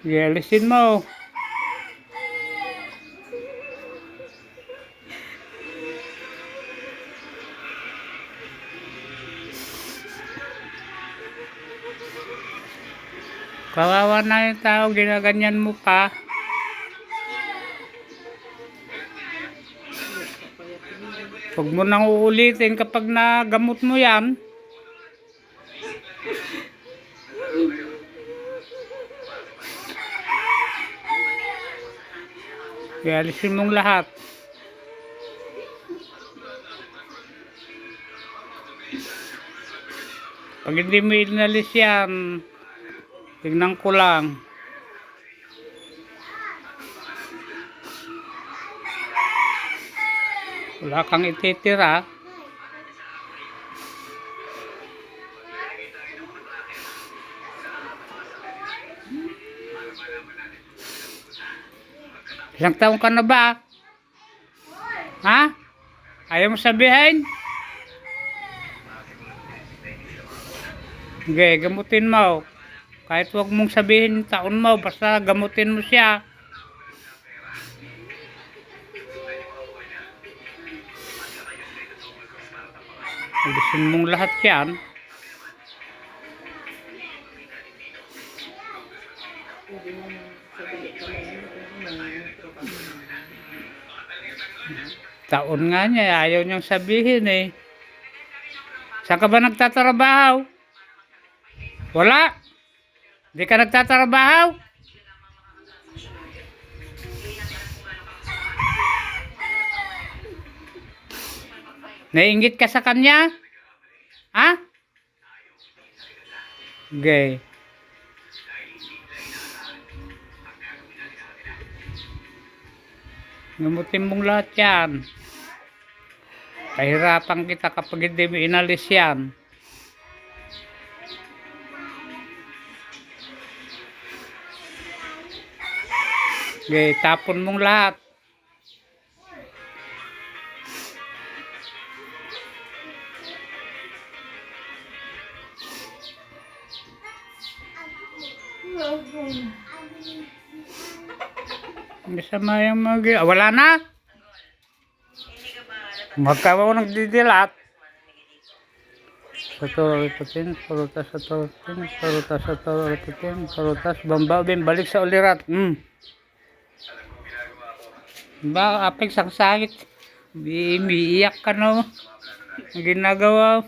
Yelisin mo. Kawawa na yung tao, ginaganyan mo pa. Huwag mo nang uulitin kapag nagamot mo yan. Kaya alisin mong lahat. Pag hindi mo inalis yan, tignan ko lang. Wala kang ititira. Ilang taon ka na ba? Ha? Ayaw mo sabihin? Sige, gamutin mo. Kahit wag mong sabihin taon mo, basta gamutin mo siya. Alisin mong lahat yan. Taon nga niya, ayaw niyang sabihin eh. Saan ka ba nagtatrabaho? Wala. Hindi ka nagtatrabaho? Nainggit ka sa kanya? Ha? Gay. Gamutin mong lahat yan. Kahirapan kita kapag hindi mo inalis yan. Okay, tapon mong lahat. Masama yung mag... Ah, wala na? Magkawa ko nagdidilat. Satorititin, parutas, satoritin, parutas, satorititin, parutas, bambabin, balik sa ulirat. Hmm. Ba, apek sang sakit. Bi, umiiyak ka no. Ang ginagawa.